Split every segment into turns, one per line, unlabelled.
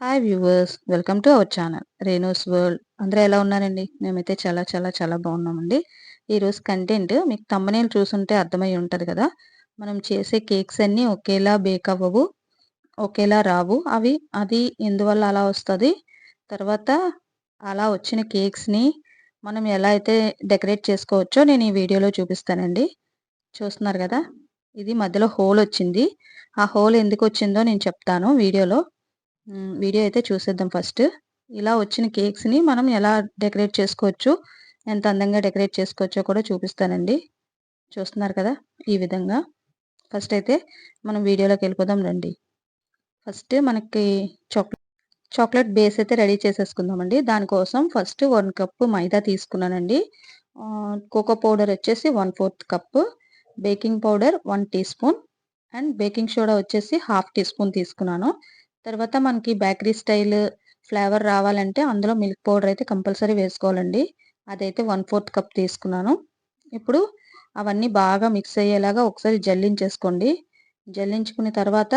Hi viewers welcome to our channel Renu's world అందరూ ఎలా ఉన్నారండి? మేమైతే చాలా చాలా చాలా బాగున్నామండి. ఈరోజు కంటెంట్ మీకు తమ్మనేలు చూసుంటే అర్థమై ఉంటుంది కదా? మనం చేసే కేక్స్ అన్నీ ఒకేలా బేక్ అవ్వవు ఒకేలా రావు. అవి అది ఎందువల్ల అలా వస్తుంది? తర్వాత అలా వచ్చిన కేక్స్ని మనం ఎలా అయితే డెకరేట్ చేసుకోవచ్చో నేను ఈ వీడియోలో చూపిస్తానండి. చూస్తున్నారు కదా? ఇది మధ్యలో హోల్ వచ్చింది. ఆ హోల్ ఎందుకు వచ్చిందో నేను చెప్తాను వీడియోలో. వీడియో అయితే చూసేద్దాం ఫస్ట్. ఇలా వచ్చిన కేక్స్ని మనం ఎలా డెకరేట్ చేసుకోవచ్చు ఎంత అందంగా డెకరేట్ చేసుకోవచ్చో కూడా చూపిస్తానండి. చూస్తున్నారు కదా ఈ విధంగా. ఫస్ట్ అయితే మనం వీడియోలోకి వెళ్ళిపోదాం రండి. ఫస్ట్ మనకి చాక్లెట్ చాక్లెట్ బేస్ అయితే రెడీ చేసేసుకుందామండి. దానికోసం ఫస్ట్ వన్ కప్ మైదా తీసుకున్నానండి. కోకో పౌడర్ వచ్చేసి one fourth cup baking powder one teaspoon and baking soda వచ్చేసి హాఫ్ టీ స్పూన్ తీసుకున్నాను. తర్వాత మనకి బేకరీ స్టైల్ ఫ్లేవర్ రావాలంటే అందులో మిల్క్ పౌడర్ అయితే కంపల్సరీ వేసుకోవాలండి. అదైతే వన్ ఫోర్త్ కప్ తీసుకున్నాను. ఇప్పుడు అవన్నీ బాగా మిక్స్ అయ్యేలాగా ఒకసారి జల్లించేసుకోండి. జల్లించుకున్న తర్వాత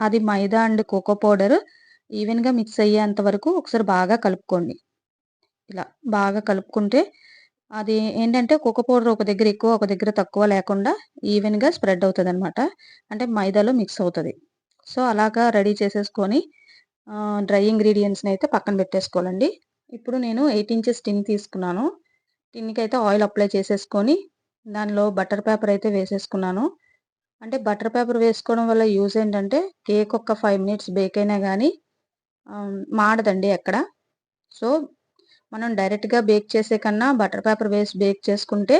అది మైదా అండ్ కోకో పౌడర్ ఈవెన్గా మిక్స్ అయ్యేంత వరకు ఒకసారి బాగా కలుపుకోండి. ఇలా బాగా కలుపుకుంటే అది ఏంటంటే కోకో పౌడర్ ఒక దగ్గర ఎక్కువ ఒక దగ్గర తక్కువ లేకుండా ఈవెన్గా స్ప్రెడ్ అవుతుంది అనమాట అంటే మైదాలో మిక్స్ అవుతుంది. సో అలాగా రెడీ చేసేసుకొని డ్రై ఇంగ్రీడియంట్స్ని అయితే పక్కన పెట్టేసుకోవాలండి. ఇప్పుడు నేను ఎయిట్ ఇంచెస్ టిన్ తీసుకున్నాను. టిన్కి అయితే ఆయిల్ అప్లై చేసేసుకొని దానిలో బటర్ పేపర్ అయితే వేసేసుకున్నాను. అంటే బటర్ పేపర్ వేసుకోవడం వల్ల యూజ్ ఏంటంటే కేక్ ఒక ఫైవ్ మినిట్స్ బేక్ అయినా కానీ మాడదండి ఎక్కడ. సో మనం డైరెక్ట్గా బేక్ చేసే కన్నా బటర్ పేపర్ వేసి బేక్ చేసుకుంటే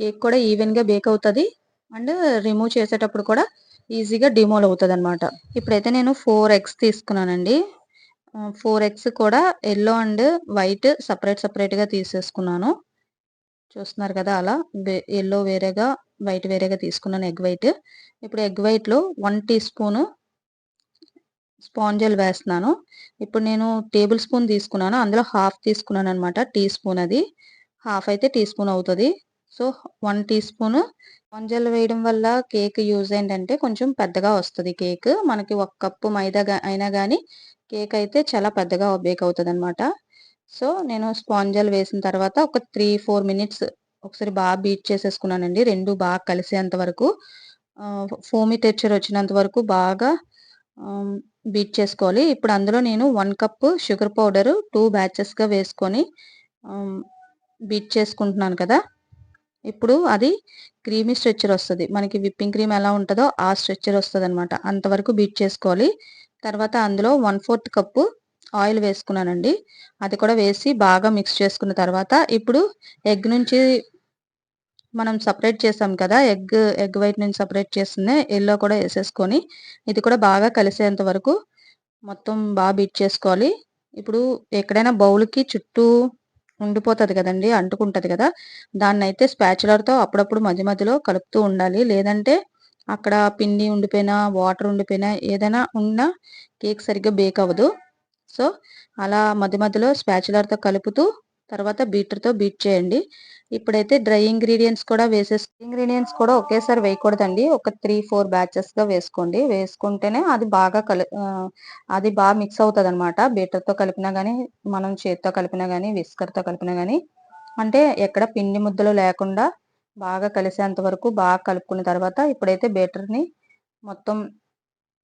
కేక్ కూడా ఈవెన్గా బేక్ అవుతుంది. అండ్ రిమూవ్ చేసేటప్పుడు కూడా ఈజీగా డిమోల్ అవుతుంది అనమాట ఇప్పుడైతే నేను ఫోర్ ఎగ్స్ తీసుకున్నానండి. ఫోర్ ఎగ్స్ కూడా ఎల్లో అండ్ వైట్ సపరేట్ సపరేట్గా తీసేసుకున్నాను. చూస్తున్నారు కదా అలా ఎల్లో వేరేగా వైట్ వేరేగా తీసుకున్నాను ఎగ్ వైట్. ఇప్పుడు ఎగ్ వైట్లో వన్ టీ స్పూను స్పాంజల్ వేస్తున్నాను. ఇప్పుడు నేను టేబుల్ స్పూన్ తీసుకున్నాను. అందులో హాఫ్ తీసుకున్నాను అనమాట టీ స్పూన్ అది. హాఫ్ అయితే టీ స్పూన్ అవుతుంది. సో వన్ టీ స్పూన్ స్పాంజల్ వేయడం వల్ల కేక్ యూజ్ ఏంటంటే కొంచెం పెద్దగా వస్తుంది కేక్. మనకి ఒక కప్పు మైదా అయినా కానీ కేక్ అయితే చాలా పెద్దగా బేక్ అవుతుంది అనమాట సో నేను స్పాంజల్ వేసిన తర్వాత ఒక త్రీ ఫోర్ మినిట్స్ ఒకసారి బాగా బీట్ చేసేసుకున్నానండి. రెండు బాగా కలిసేంత వరకు ఫోమి టెక్చర్ వచ్చినంత వరకు బాగా బీట్ చేసుకోవాలి. ఇప్పుడు అందులో నేను one cup sugar powder two బ్యాచెస్గా వేసుకొని బీట్ చేసుకుంటున్నాను కదా. ఇప్పుడు అది క్రీమీ స్ట్రెచ్చర్ వస్తుంది. మనకి విప్పింగ్ క్రీమ్ ఎలా ఉంటుందో ఆ స్ట్రెచ్చర్ వస్తుంది అనమాట అంతవరకు బీట్ చేసుకోవాలి. తర్వాత అందులో వన్ ఫోర్త్ కప్పు ఆయిల్ వేసుకున్నానండి. అది కూడా వేసి బాగా మిక్స్ చేసుకున్న తర్వాత ఇప్పుడు ఎగ్ నుంచి మనం సపరేట్ చేసాం కదా ఎగ్ ఎగ్ వైట్ నుంచి సపరేట్ చేస్తుంది ఎల్లో కూడా వేసేసుకొని ఇది కూడా బాగా కలిసేంత వరకు మొత్తం బాగా బీట్ చేసుకోవాలి. ఇప్పుడు ఎక్కడైనా బౌల్కి చుట్టూ ఉండిపోతుంది కదండి అంటుకుంటుంది కదా. దాన్ని అయితే స్పాచులర్తో అప్పుడప్పుడు మధ్య మధ్యలో కలుపుతూ ఉండాలి. లేదంటే అక్కడ పిండి ఉండిపోయినా వాటర్ ఉండిపోయినా ఏదైనా ఉన్నా కేక్ సరిగ్గా బేక్ అవ్వదు. సో అలా మధ్య మధ్యలో స్పాచులర్తో కలుపుతూ తర్వాత బీటర్తో బీట్ చేయండి. ఇప్పుడైతే డ్రై ఇంగ్రీడియంట్స్ కూడా వేసేసి ఇంగ్రీడియంట్స్ కూడా ఒకేసారి వేయకూడదండి. ఒక త్రీ ఫోర్ బ్యాచెస్గా వేసుకోండి. వేసుకుంటేనే అది బాగా కలి అది బాగా మిక్స్ అవుతుంది అనమాట బీటర్తో కలిపినా కానీ మనం చేతితో కలిపినా కానీ విస్కర్తో కలిపినా కానీ అంటే ఎక్కడ పిండి ముద్దలు లేకుండా బాగా కలిసేంత వరకు బాగా కలుపుకున్న తర్వాత ఇప్పుడైతే బేటర్ని మొత్తం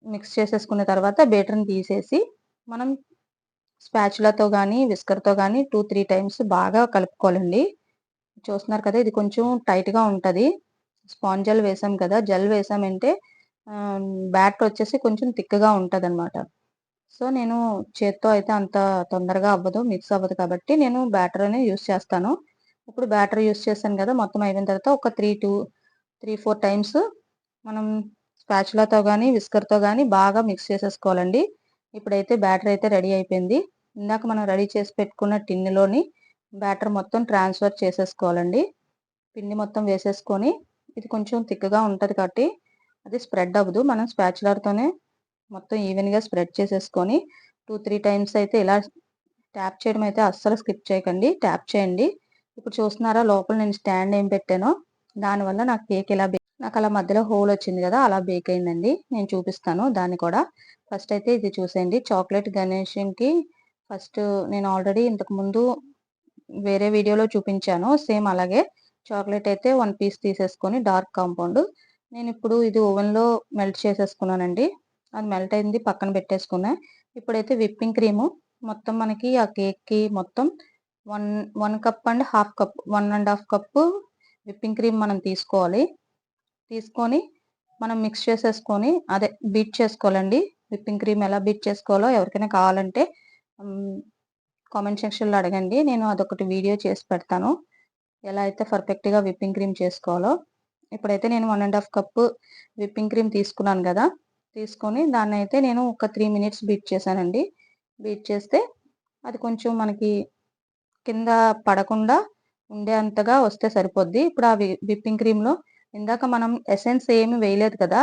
మిక్స్ చేసేసుకున్న తర్వాత బేటర్ని తీసేసి మనం స్పాచులతో కానీ విస్కర్తో కానీ టూ త్రీ టైమ్స్ బాగా కలుపుకోవాలండి. చూస్తున్నారు కదా ఇది కొంచెం టైట్గా ఉంటుంది. స్పాంజల్ వేసాం కదా జెల్ వేసామంటే బ్యాటర్ వచ్చేసి కొంచెం థిక్గా ఉంటుంది అనమాట సో నేను చేత్తో అయితే అంత తొందరగా అవ్వదు మిక్స్ అవ్వదు కాబట్టి నేను బ్యాటర్ అనేది యూస్ చేస్తాను. ఇప్పుడు బ్యాటర్ యూస్ చేశాను కదా మొత్తం అయిపోయిన తర్వాత ఒక three two three four times మనం స్పాచులతో కానీ విస్కర్తో కానీ బాగా మిక్స్ చేసేసుకోవాలండి. ఇప్పుడైతే బ్యాటర్ అయితే రెడీ అయిపోయింది. ఇందాక మనం రెడీ చేసి పెట్టుకున్న టిన్నులోని బ్యాటర్ మొత్తం ట్రాన్స్ఫర్ చేసేసుకోవాలండి. పిండి మొత్తం వేసేసుకొని ఇది కొంచెం థిక్గా ఉంటుంది కాబట్టి అది స్ప్రెడ్ అవ్వదు. మనం స్పాచులర్తోనే మొత్తం ఈవెన్గా స్ప్రెడ్ చేసేసుకొని టూ త్రీ టైమ్స్ అయితే ఇలా ట్యాప్ చేయడం అయితే అస్సలు స్కిప్ చేయకండి. ట్యాప్ చేయండి. ఇప్పుడు చూస్తున్నారా లోపల నేను స్టాండ్ ఏం పెట్టానో? దానివల్ల నాకు కేక్ ఇలా నాకు అలా మధ్యలో హోల్ వచ్చింది కదా అలా బేక్ అయిందండి. నేను చూపిస్తాను దాన్ని కూడా. ఫస్ట్ అయితే ఇది చూసేయండి. చాక్లెట్ గణేషన్కి ఫస్ట్ నేను ఆల్రెడీ ఇంతకుముందు వేరే వీడియోలో చూపించాను. సేమ్ అలాగే చాక్లెట్ అయితే వన్ పీస్ తీసేసుకొని డార్క్ కాంపౌండ్. నేను ఇప్పుడు ఇది ఓవెన్లో మెల్ట్ చేసేసుకున్నానండి. అది మెల్ట్ అయింది పక్కన పెట్టేసుకున్నా. ఇప్పుడైతే విప్పింగ్ క్రీము. మొత్తం మనకి ఆ కేక్కి మొత్తం one one cup and half cup one and half cup whipping cream మనం తీసుకోవాలి. తీసుకొని మనం మిక్స్ చేసేసుకొని అదే బీట్ చేసుకోవాలండి. విప్పింగ్ క్రీమ్ ఎలా బీట్ చేసుకోవాలో ఎవరికైనా కావాలంటే కామెంట్ సెక్షన్లో అడగండి. నేను అదొకటి వీడియో చేసి పెడతాను. ఎలా అయితే పర్ఫెక్ట్గా విప్పింగ్ క్రీమ్ చేసుకోవాలో. ఇప్పుడైతే నేను one and half cup whipping cream తీసుకున్నాను కదా. తీసుకొని దాన్ని అయితే నేను ఒక త్రీ మినిట్స్ బీట్ చేశానండి. బీట్ చేస్తే అది కొంచెం మనకి కింద పడకుండా ఉండే అంతగా వస్తే సరిపోద్ది. ఇప్పుడు ఆ విప్పింగ్ క్రీమ్లో ఇందాక మనం ఎసెన్స్ ఏమి వేయలేదు కదా.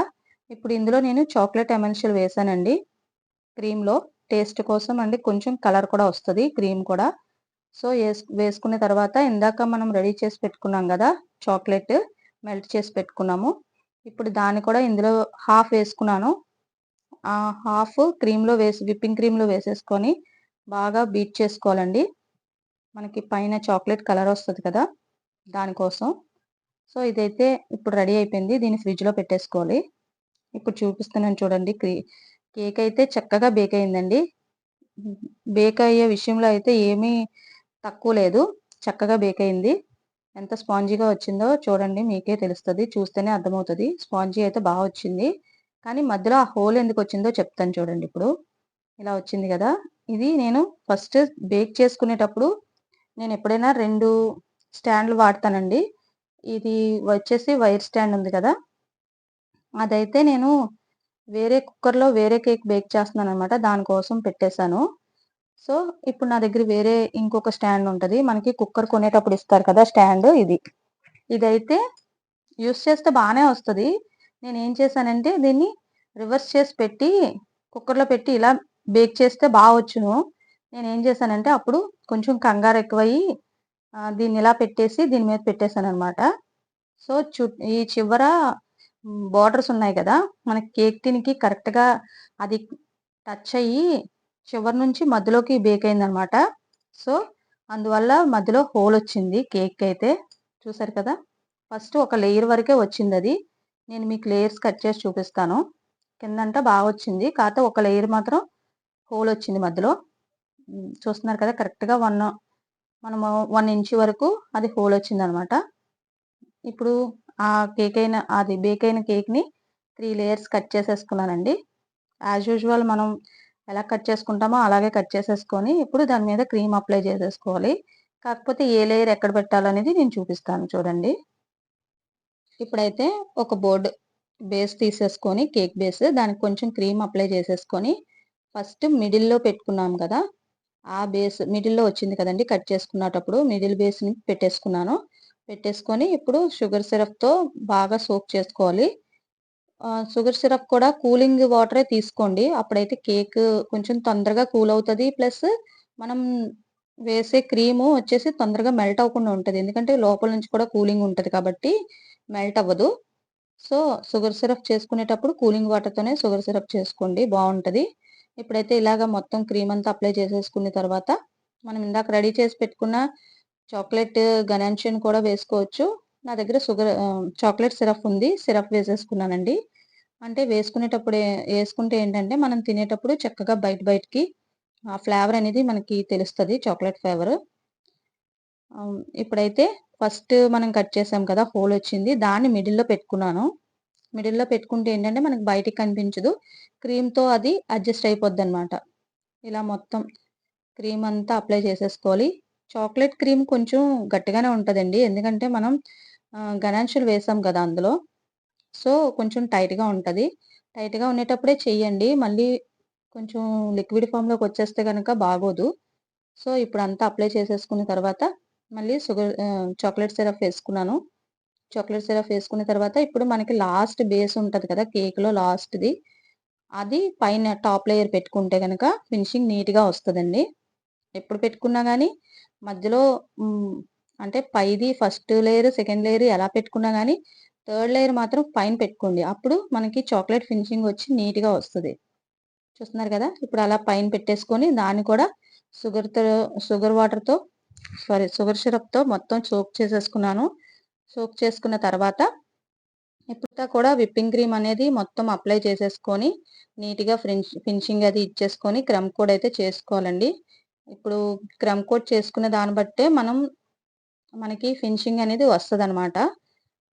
ఇప్పుడు ఇందులో నేను చాక్లెట్ ఎమెన్షియల్ వేసానండి క్రీమ్లో టేస్ట్ కోసం అండి కొంచెం కలర్ కూడా వస్తుంది క్రీమ్ కూడా. సో వేసుకున్న తర్వాత ఇందాక మనం రెడీ చేసి పెట్టుకున్నాం కదా చాక్లెట్ మెల్ట్ చేసి పెట్టుకున్నాము. ఇప్పుడు దాన్ని కూడా ఇందులో హాఫ్ వేసుకున్నాను. ఆ హాఫ్ క్రీమ్లో వేసి విప్పింగ్ క్రీమ్లో వేసేసుకొని బాగా బీట్ చేసుకోవాలండి. మనకి పైన చాక్లెట్ కలర్ వస్తుంది కదా దానికోసం. సో ఇదైతే ఇప్పుడు రెడీ అయిపోయింది. దీన్ని ఫ్రిడ్జ్లో పెట్టేసుకోవాలి. ఇప్పుడు చూపిస్తున్నాను చూడండి క్రీ కేక్ అయితే చక్కగా బేక్ అయిందండి బేక్ అయ్యే విషయంలో అయితే ఏమీ తక్కువ లేదు. చక్కగా బేక్ అయింది ఎంత స్పాంజీగా వచ్చిందో చూడండి మీకే తెలుస్తుంది. చూస్తేనే అర్థమవుతుంది. స్పాంజీ అయితే బాగా వచ్చింది. కానీ మధ్యలో ఆ హోల్ ఎందుకు వచ్చిందో చెప్తాను చూడండి ఇప్పుడు. ఇలా వచ్చింది కదా. ఇది నేను ఫస్ట్ బేక్ చేసుకునేటప్పుడు నేను ఎప్పుడైనా రెండు స్టాండ్లు వాడతానండి. ఇది వచ్చేసి వైర్ స్టాండ్ ఉంది కదా. అదైతే నేను వేరే కుక్కర్లో వేరే కేక్ బేక్ చేస్తున్నాను అనమాట దానికోసం పెట్టేశాను. సో ఇప్పుడు నా దగ్గర వేరే ఇంకొక స్టాండ్ ఉంటుంది. మనకి కుక్కర్ కొనేటప్పుడు ఇస్తారు కదా స్టాండ్ ఇది. ఇదైతే యూస్ చేస్తే బాగానే వస్తుంది. నేను ఏం చేశానంటే దీన్ని రివర్స్ చేసి పెట్టి కుక్కర్లో పెట్టి ఇలా బేక్ చేస్తే బాగా వచ్చును. నేను ఏం చేశానంటే అప్పుడు కొంచెం కంగారు ఎక్కువయ్యి దీన్ని ఇలా పెట్టేసి దీని మీద పెట్టేశాను అనమాట సో చు ఈ చివర బార్డర్స్ ఉన్నాయి కదా. మన కేక్ తినికి కరెక్ట్గా అది టచ్ అయ్యి చివరి నుంచి మధ్యలోకి బేక్ అయిందనమాట. సో అందువల్ల మధ్యలో హోల్ వచ్చింది కేక్ అయితే. చూసారు కదా? ఫస్ట్ ఒక లేయర్ వరకే వచ్చింది అది. నేను మీకు లేయర్స్ కట్ చేసి చూపిస్తాను. కిందంతా బాగా వచ్చింది. కాకపోతే ఒక లేయర్ మాత్రం హోల్ వచ్చింది మధ్యలో. చూస్తున్నారు కదా? కరెక్ట్గా వన్ మనము వన్ ఇంచ్ వరకు అది హోల్ వచ్చింది అనమాట ఇప్పుడు ఆ కేక్ అయిన అది బేక్ అయిన కేక్ని త్రీ లేయర్స్ కట్ చేసేసుకున్నానండి. యాజ్ యూజువల్ మనం ఎలా కట్ చేసుకుంటామో అలాగే కట్ చేసేసుకొని ఇప్పుడు దాని మీద క్రీమ్ అప్లై చేసేసుకోవాలి. కాకపోతే ఏ లేయర్ ఎక్కడ పెట్టాలనేది నేను చూపిస్తాను చూడండి. ఇప్పుడైతే ఒక బోర్డు బేస్ తీసేసుకొని కేక్ బేస్ దానికి కొంచెం క్రీమ్ అప్లై చేసేసుకొని ఫస్ట్ మిడిల్లో పెట్టుకున్నాం కదా ఆ బేస్ మిడిల్లో వచ్చింది కదండి కట్ చేసుకున్నటప్పుడు మిడిల్ బేస్ని పెట్టేసుకున్నాను. పెట్టేసుకొని ఇప్పుడు షుగర్ సిరప్తో బాగా సోక్ చేసుకోవాలి. షుగర్ సిరప్ కూడా కూలింగ్ వాటరే తీసుకోండి. అప్పుడైతే కేక్ కొంచెం తొందరగా కూల్ అవుతుంది ప్లస్ మనం వేసే క్రీము వచ్చేసి తొందరగా మెల్ట్ అవ్వకుండా ఉంటుంది. ఎందుకంటే లోపల నుంచి కూడా కూలింగ్ ఉంటుంది కాబట్టి మెల్ట్ అవ్వదు. సో షుగర్ సిరప్ చేసుకునేటప్పుడు కూలింగ్ వాటర్తోనే షుగర్ సిరప్ చేసుకోండి. బాగుంటుంది. ఇప్పుడైతే ఇలాగ మొత్తం క్రీమ్ అంతా అప్లై చేసేసుకున్న తర్వాత మనం ఇందాక రెడీ చేసి పెట్టుకున్న చాక్లెట్ గనాన్షన్ కూడా వేసుకోవచ్చు. నా దగ్గర షుగర్ చాక్లెట్ సిరప్ ఉంది. సిరప్ వేసేసుకున్నానండి. అంటే వేసుకునేటప్పుడు వేసుకుంటే ఏంటంటే మనం తినేటప్పుడు చక్కగా బయట బయటకి ఆ ఫ్లేవర్ అనేది మనకి తెలుస్తుంది చాక్లెట్ ఫ్లేవర్. ఇప్పుడైతే ఫస్ట్ మనం కట్ చేసాం కదా హోల్ వచ్చింది. దాన్ని మిడిల్లో పెట్టుకున్నాను. మిడిల్లో పెట్టుకుంటే ఏంటంటే మనకి బయటికి కనిపించదు. క్రీమ్తో అది అడ్జస్ట్ అయిపోద్ది అనమాట ఇలా మొత్తం క్రీమ్ అంతా అప్లై చేసేసుకోవాలి. చాక్లెట్ క్రీమ్ కొంచెం గట్టిగానే ఉంటుందండి. ఎందుకంటే మనం గనాన్షులు వేసాం కదా అందులో. సో కొంచెం టైట్గా ఉంటుంది. టైట్గా ఉండేటప్పుడే చెయ్యండి మళ్ళీ కొంచెం లిక్విడ్ ఫామ్లోకి వచ్చేస్తే కనుక బాగోదు. సో ఇప్పుడు అంతా అప్లై చేసేసుకున్న తర్వాత మళ్ళీ షుగర్ చాక్లెట్ సిరప్ వేసుకున్నాను. చాక్లెట్ సిరప్ వేసుకున్న తర్వాత ఇప్పుడు మనకి లాస్ట్ బేస్ ఉంటుంది కదా కేక్లో లాస్ట్ది. అది పైన టాప్ లేయర్ పెట్టుకుంటే కనుక ఫినిషింగ్ నీట్గా వస్తుందండి. ఎప్పుడు పెట్టుకున్నా కానీ మధ్యలో అంటే పైది ఫస్ట్ లేయర్ సెకండ్ లేయర్ ఎలా పెట్టుకున్నా కానీ థర్డ్ లేయర్ మాత్రం పైన పెట్టుకోండి. అప్పుడు మనకి చాక్లెట్ ఫినిషింగ్ వచ్చి నీట్గా వస్తుంది. చూస్తున్నారు కదా? ఇప్పుడు అలా పైన పెట్టేసుకొని దాన్ని కూడా షుగర్తో షుగర్ వాటర్తో సారీ షుగర్ సిరప్తో మొత్తం సోక్ చేసేసుకున్నాను. సోక్ చేసుకున్న తర్వాత ఇప్పుడు కూడా విప్పింగ్ క్రీమ్ అనేది మొత్తం అప్లై చేసేసుకొని నీట్గా ఫినిషింగ్ అది ఇచ్చేసుకొని క్రమ్ కోడ్ అయితే చేసుకోవాలండి. ఇప్పుడు క్రమ్ కోట్ చేసుకునే దాన్ని బట్టే మనం మనకి ఫినిషింగ్ అనేది వస్తుంది అనమాట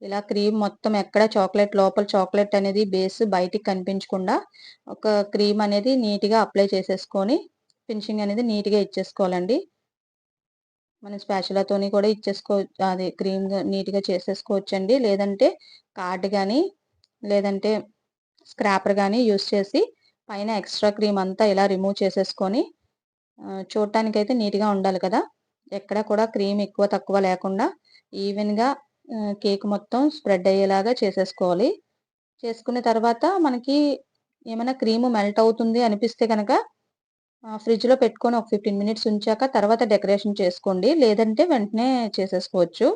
ఇలా క్రీమ్ మొత్తం ఎక్కడ చాక్లెట్ లోపల చాక్లెట్ అనేది బేస్ బయటికి కనిపించకుండా ఒక క్రీమ్ అనేది నీట్గా అప్లై చేసేసుకొని ఫినిషింగ్ అనేది నీట్గా ఇచ్చేసుకోవాలండి. మనం స్పాచులాతోని కూడా ఇచ్చేసుకో అది క్రీమ్ నీట్గా చేసేసుకోవచ్చండి. లేదంటే కార్డ్ కానీ లేదంటే స్క్రాపర్ కానీ యూస్ చేసి పైన ఎక్స్ట్రా క్రీమ్ అంతా ఇలా రిమూవ్ చేసేసుకొని చూడటానికి అయితే నీట్గా ఉండాలి కదా. ఎక్కడ కూడా క్రీమ్ ఎక్కువ తక్కువ లేకుండా ఈవెన్గా కేక్ మొత్తం స్ప్రెడ్ అయ్యేలాగా చేసేసుకోవాలి. చేసుకున్న తర్వాత మనకి ఏమైనా క్రీమ్ మెల్ట్ అవుతుంది అనిపిస్తే కనుక ఫ్రిడ్జ్లో పెట్టుకొని ఒక ఫిఫ్టీన్ మినిట్స్ ఉంచాక తర్వాత డెకరేషన్ చేసుకోండి. లేదంటే వెంటనే చేసేసుకోవచ్చు.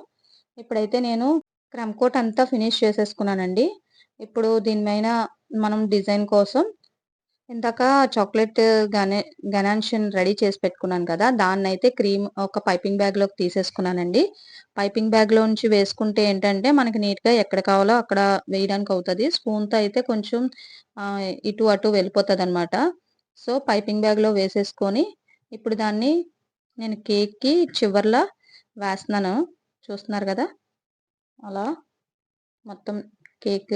ఇప్పుడైతే నేను క్రమ్ కోట్ అంతా ఫినిష్ చేసేసుకున్నానండి. ఇప్పుడు దీనిపైన మనం డిజైన్ కోసం ఇందాక చాక్లెట్ గనే గనాన్షన్ రెడీ చేసి పెట్టుకున్నాను కదా దాన్ని అయితే క్రీమ్ ఒక పైపింగ్ బ్యాగ్లోకి తీసేసుకున్నానండి. పైపింగ్ బ్యాగ్లో నుంచి వేసుకుంటే ఏంటంటే మనకి నీట్గా ఎక్కడ కావాలో అక్కడ వేయడానికి అవుతుంది. స్పూన్తో అయితే కొంచెం ఇటు అటు వెళ్ళిపోతుంది అనమాట సో పైపింగ్ బ్యాగ్లో వేసేసుకొని ఇప్పుడు దాన్ని నేను కేక్కి చివర్లా వేస్తున్నాను. చూస్తున్నారు కదా? అలా మొత్తం కేక్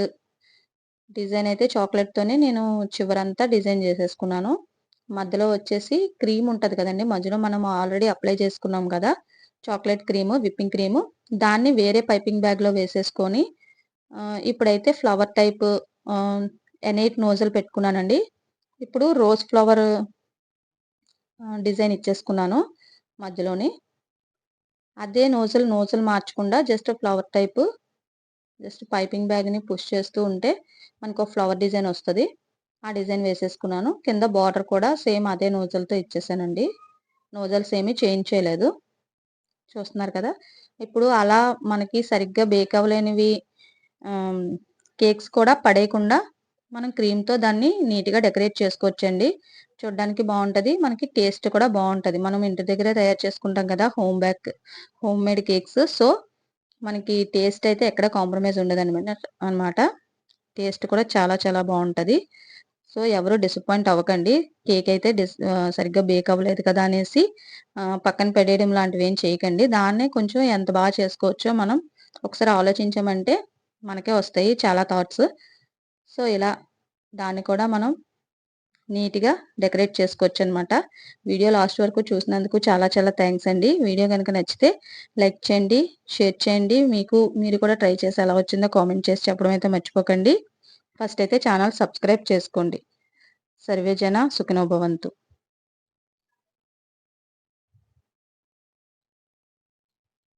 డిజైన్ అయితే చాక్లెట్తోనే నేను చివరంతా డిజైన్ చేసేసుకున్నాను. మధ్యలో వచ్చేసి క్రీమ్ ఉంటుంది కదండి మధ్యలో మనం ఆల్రెడీ అప్లై చేసుకున్నాం కదా చాక్లెట్ క్రీము విప్పింగ్ క్రీము. దాన్ని వేరే పైపింగ్ బ్యాగ్లో వేసేసుకొని ఇప్పుడైతే ఫ్లవర్ టైప్ ఎనైట్ నోజల్ పెట్టుకున్నానండి. ఇప్పుడు రోజ్ ఫ్లవర్ డిజైన్ ఇచ్చేసుకున్నాను మధ్యలోని. అదే నోజల్ నోజల్ మార్చకుండా just flower type just piping బ్యాగ్ని push చేస్తూ ఉంటే మనకు ఒక ఫ్లవర్ డిజైన్ వస్తుంది. ఆ డిజైన్ వేసేసుకున్నాను. కింద బార్డర్ కూడా సేమ్ అదే నోజల్తో ఇచ్చేసానండి. నోజల్స్ ఏమీ చేంజ్ చేయలేదు. చూస్తున్నారు కదా? ఇప్పుడు అలా మనకి సరిగ్గా బేక్ అవ్వలేనివి కేక్స్ కూడా పడేయకుండా మనం క్రీమ్తో దాన్ని నీట్గా డెకరేట్ చేసుకోవచ్చండి. చూడడానికి బాగుంటుంది. మనకి టేస్ట్ కూడా బాగుంటుంది. మనం ఇంటి దగ్గరే తయారు చేసుకుంటాం కదా home back homemade cakes. So మనకి టేస్ట్ అయితే ఎక్కడ కాంప్రమైజ్ ఉండదు అనమాట. టేస్ట్ కూడా చాలా చాలా బాగుంటుంది. సో ఎవరు డిసప్పాయింట్ అవ్వకండి. కేక్ అయితే డిస్ సరిగ్గా బేక్ అవ్వలేదు కదా అనేసి పక్కన పెట్టేయడం లాంటివి ఏం చేయకండి. దాన్నే కొంచెం ఎంత బాగా చేసుకోవచ్చో మనం ఒకసారి ఆలోచించామంటే మనకే వస్తాయి చాలా థాట్స్. సో ఇలా దాన్ని కూడా మనం నీట్గా డెకరేట్ చేసుకోవచ్చు అనమాట వీడియో లాస్ట్ వరకు చూసినందుకు చాలా చాలా థ్యాంక్స్ అండి. వీడియో కనుక నచ్చితే లైక్ చేయండి షేర్ చేయండి. మీకు మీరు కూడా ట్రై చేసి ఎలా వచ్చిందో కామెంట్ చేసి చెప్పడం అయితే మర్చిపోకండి. ఫస్ట్ అయితే ఛానల్ సబ్స్క్రైబ్ చేసుకోండి. సర్వేజన సుఖనోభవంతు